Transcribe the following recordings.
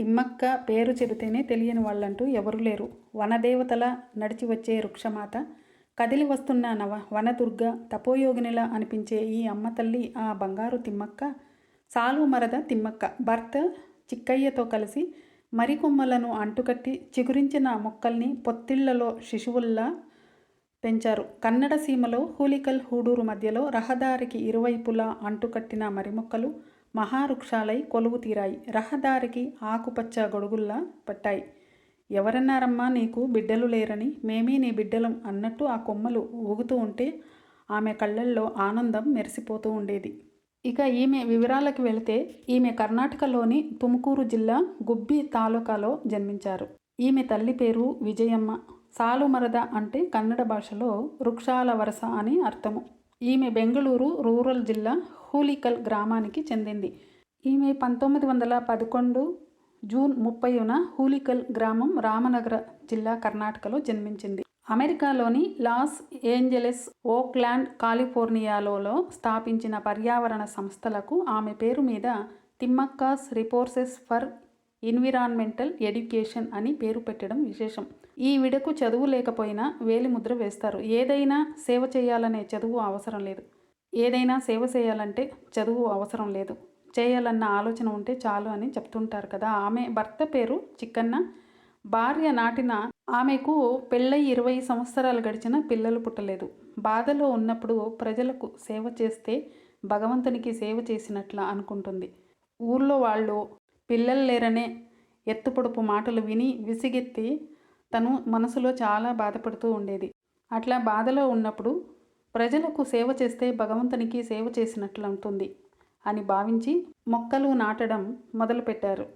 తిమ్మక్క పేరు చెబితేనే తెలియని వాళ్ళంటూ ఎవరూ లేరు. వనదేవతల నడిచి వచ్చే వృక్షమాత. కదిలి వస్తున్న నవ వనదుర్గ తపోయోగినిలా అనిపించే ఈ అమ్మ తల్లి ఆ బంగారు తిమ్మక్క. సాలు మరద తిమ్మక్క. భర్త చిక్కయ్యతో కలిసి మరికొమ్మలను అంటుకట్టి చిగురించిన మొక్కల్ని పొత్తిళ్ళలో శిశువుల్లా పెంచారు. కన్నడ సీమలో హూలికల్ హూడూరు మధ్యలో రహదారికి ఇరువైపులా అంటుకట్టిన మరిమొక్కలు మహావృక్షాలై కొలువు తీరాయి. రహదారికి ఆకుపచ్చ గొడుగుల్లా పట్టాయి. ఎవరన్నారమ్మా నీకు బిడ్డలు లేరని? మేమే నీ బిడ్డలం అన్నట్టు ఆ కొమ్మలు ఊగుతూ ఉంటే ఆమె కళ్ళల్లో ఆనందం మెరిసిపోతూ ఉండేది. ఇక ఈమె వివరాలకు వెళితే ఈమె కర్ణాటకలోని తుముకూరు జిల్లా గుబ్బి తాలూకాలో జన్మించారు. ఈమె తల్లి పేరు విజయమ్మ. సాలుమరద అంటే కన్నడ భాషలో వృక్షాల వరస అని అర్థము. ఈమె బెంగళూరు రూరల్ జిల్లా హూలికల్ గ్రామానికి చెందింది. ఈమె పంతొమ్మిది వందల పదకొండు జూన్ ముప్పైన హూలికల్ గ్రామం రామనగర జిల్లా కర్ణాటకలో జన్మించింది. అమెరికాలోని లాస్ ఏంజలెస్ ఓక్లాండ్ కాలిఫోర్నియాలో స్థాపించిన పర్యావరణ సంస్థలకు ఆమె పేరు మీద Thimmakka's resources for environmental education అని పేరు పెట్టడం విశేషం. ఈ విడకు చదువు లేకపోయినా వేలిముద్ర వేస్తారు. ఏదైనా సేవ చేయాలనే చదువు అవసరం లేదు. ఏదైనా సేవ చేయాలంటే చదువు అవసరం లేదు. చేయాలన్న ఆలోచన ఉంటే చాలు అని చెప్తుంటారు కదా. ఆమె భర్త పేరు చిక్కన్న. భార్య నాటిన ఆమెకు పెళ్ళై ఇరవై సంవత్సరాలు గడిచిన పిల్లలు పుట్టలేదు. బాధలో ఉన్నప్పుడు ప్రజలకు సేవ చేస్తే భగవంతునికి సేవ చేసినట్ల అనుకుంటుంది. ఊర్లో వాళ్ళు పిల్లలు లేరనే ఎత్తుపొడుపు మాటలు విని విసిగెత్తి తను మనసులో చాలా బాధపడుతూ ఉండేది. అట్లా బాధలో ఉన్నప్పుడు ప్రజలకు సేవ చేస్తే భగవంతునికి సేవ చేసినట్లు ఉంటుంది అని భావించి మొక్కలు నాటడం మొదలుపెట్టారు.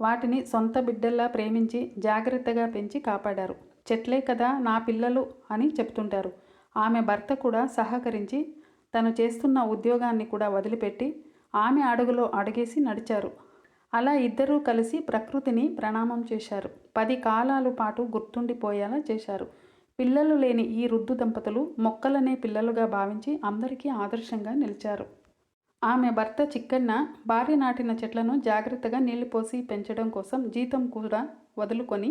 వాటిని సొంత బిడ్డల్లా ప్రేమించి జాగ్రత్తగా పెంచి కాపాడారు. చెట్లే కదా నా పిల్లలు అని చెప్తుంటారు. ఆమె భర్త కూడా సహకరించి తను చేస్తున్న ఉద్యోగాన్ని కూడా వదిలిపెట్టి ఆమె అడుగులో అడిగేసి నడిచారు. అలా ఇద్దరూ కలిసి ప్రకృతిని ప్రణామం చేశారు. పది కాలాలు పాటు గుర్తుండిపోయేలా చేశారు. పిల్లలు లేని ఈ రుద్దు దంపతులు మొక్కలనే పిల్లలుగా భావించి అందరికీ ఆదర్శంగా నిలిచారు. ఆమె భర్త చిక్కన్న భార్య నాటిన చెట్లను జాగ్రత్తగా నీళ్ళు పోసి పెంచడం కోసం జీతం కూడా వదులుకొని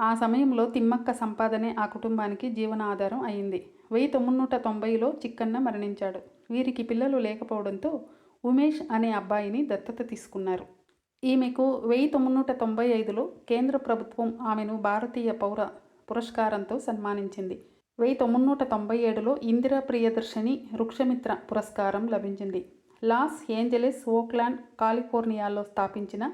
ఆ సమయంలో తిమ్మక్క సంపాదనే ఆ కుటుంబానికి జీవనాధారం అయింది. వెయ్యి తొమ్మిదినూట తొంభైలో చిక్కన్న మరణించాడు. వీరికి పిల్లలు లేకపోవడంతో ఉమేష్ అనే అబ్బాయిని దత్తత తీసుకున్నారు. ఈమెకు వెయ్యి తొమ్మిదినూట తొంభై ఐదులో కేంద్ర ప్రభుత్వం ఆమెను భారతీయ పౌర పురస్కారంతో సన్మానించింది. వెయ్యి తొమ్మిదినూట తొంభై ఏడులో ఇందిరా ప్రియదర్శిని వృక్షమిత్ర పురస్కారం లభించింది. లాస్ ఏంజలెస్ ఓక్లాండ్ కాలిఫోర్నియాలో స్థాపించిన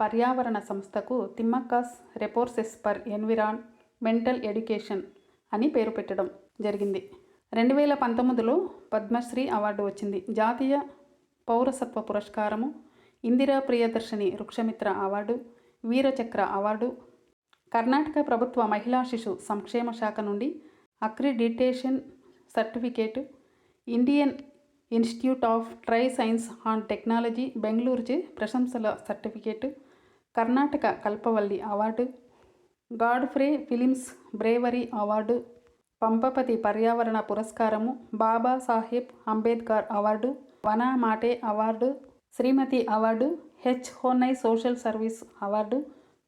పర్యావరణ సంస్థకు Thimmakka's resources for environmental education అని పేరు పెట్టడం జరిగింది. రెండు వేల పంతొమ్మిదిలో పద్మశ్రీ అవార్డు వచ్చింది. జాతీయ పౌరసత్వ పురస్కారము ఇందిరా ప్రియదర్శిని వృక్షమిత్ర అవార్డు వీరచక్ర అవార్డు కర్ణాటక ప్రభుత్వ మహిళా శిశు సంక్షేమ శాఖ నుండి accreditation certificate Indian institute of tri science and technology బెంగళూరుచే ప్రశంసల certificate Karnataka Kalpavalli award Godfrey Phillips bravery award Pampapati పర్యావరణ పురస్కారము బాబా సాహెబ్ అంబేద్కర్ అవార్డు వనా మాటే అవార్డు శ్రీమతి అవార్డు హెచ్ హోనై సోషల్ సర్వీస్ అవార్డు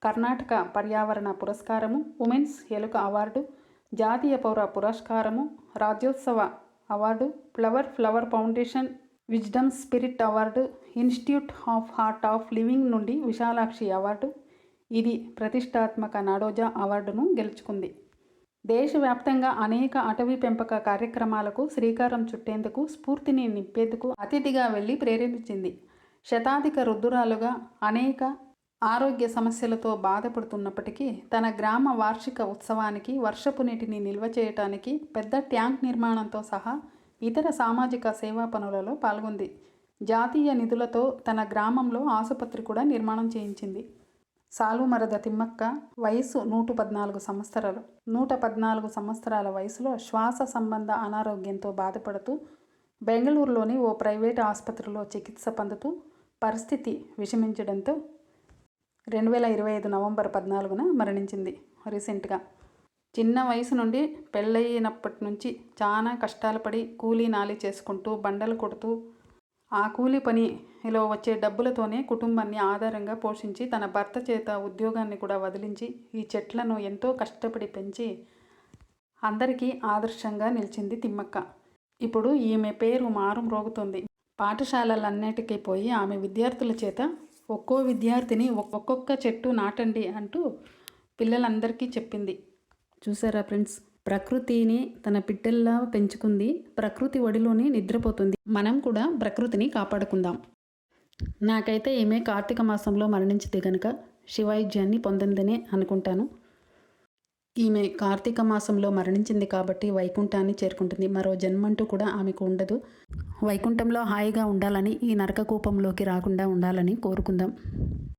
కర్ణాటక పర్యావరణ పురస్కారము ఉమెన్స్ ఎలుక అవార్డు జాతీయ పౌర పురస్కారము Rajyotsava award flower flower foundation wisdom spirit award institute of art of living నుండి విశాలాక్షి అవార్డు. ఇది ప్రతిష్టాత్మక నాడోజా అవార్డును గెలుచుకుంది. దేశవ్యాప్తంగా అనేక అటవీ పెంపక కార్యక్రమాలకు శ్రీకారం చుట్టేందుకు స్ఫూర్తిని నింపేందుకు అతిథిగా వెళ్ళి ప్రేరేపించింది. శతాధిక రుద్దురాలుగా అనేక ఆరోగ్య సమస్యలతో బాధపడుతున్నప్పటికీ తన గ్రామ వార్షిక ఉత్సవానికి వర్షపు నీటిని నిల్వ చేయటానికి పెద్ద ట్యాంక్ నిర్మాణంతో సహా ఇతర సామాజిక సేవా పనులలో పాల్గొంది. జాతీయ నిధులతో తన గ్రామంలో ఆసుపత్రి కూడా నిర్మాణం చేయించింది. సాలుమరద తిమ్మక్క వయసు నూట పద్నాలుగు సంవత్సరాలు. నూట పద్నాలుగు సంవత్సరాల వయసులో శ్వాస సంబంధ అనారోగ్యంతో బాధపడుతూ బెంగళూరులోని ఓ ప్రైవేట్ ఆసుపత్రిలో చికిత్స పొందుతూ పరిస్థితి విషమించడంతో రెండు వేల ఇరవై ఐదు నవంబర్ పద్నాలుగున మరణించింది రీసెంట్గా. చిన్న వయసు నుండి పెళ్ళయినప్పటి నుంచి చాలా కష్టాలు పడి కూలీ నాలి చేసుకుంటూ బండలు కొడుతూ ఆ కూలి పనిలో వచ్చే డబ్బులతోనే కుటుంబాన్ని ఆధారంగా పోషించి తన భర్త చేత ఉద్యోగాన్ని కూడా వదిలించి ఈ చెట్లను ఎంతో కష్టపడి పెంచి అందరికీ ఆదర్శంగా నిలిచింది తిమ్మక్క. ఇప్పుడు ఈమె పేరు మారు మ్రోగుతుంది పాఠశాలలన్నిటికీ పోయి ఆమె విద్యార్థుల చేత ఒక్కో విద్యార్థిని ఒక్కొక్క చెట్టు నాటండి అంటూ పిల్లలందరికీ చెప్పింది. చూసారా ఫ్రెండ్స్? ప్రకృతిని తన బిడ్డల్లా పెంచుకుంది. ప్రకృతి ఒడిలోనే నిద్రపోతుంది. మనం కూడా ప్రకృతిని కాపాడుకుందాం. నాకైతే ఈమె కార్తీక మాసంలో మరణించింది కనుక శివాయుజ్యాన్ని పొందిందనే అనుకుంటాను. ఈమె కార్తీక మాసంలో మరణించింది కాబట్టి వైకుంఠాన్ని చేరుకుంటుంది. మరో జన్మంటూ కూడా ఆమెకు ఉండదు. వైకుంఠంలో హాయిగా ఉండాలని ఈ నరక కూపంలోకి రాకుండా ఉండాలని కోరుకుందాం.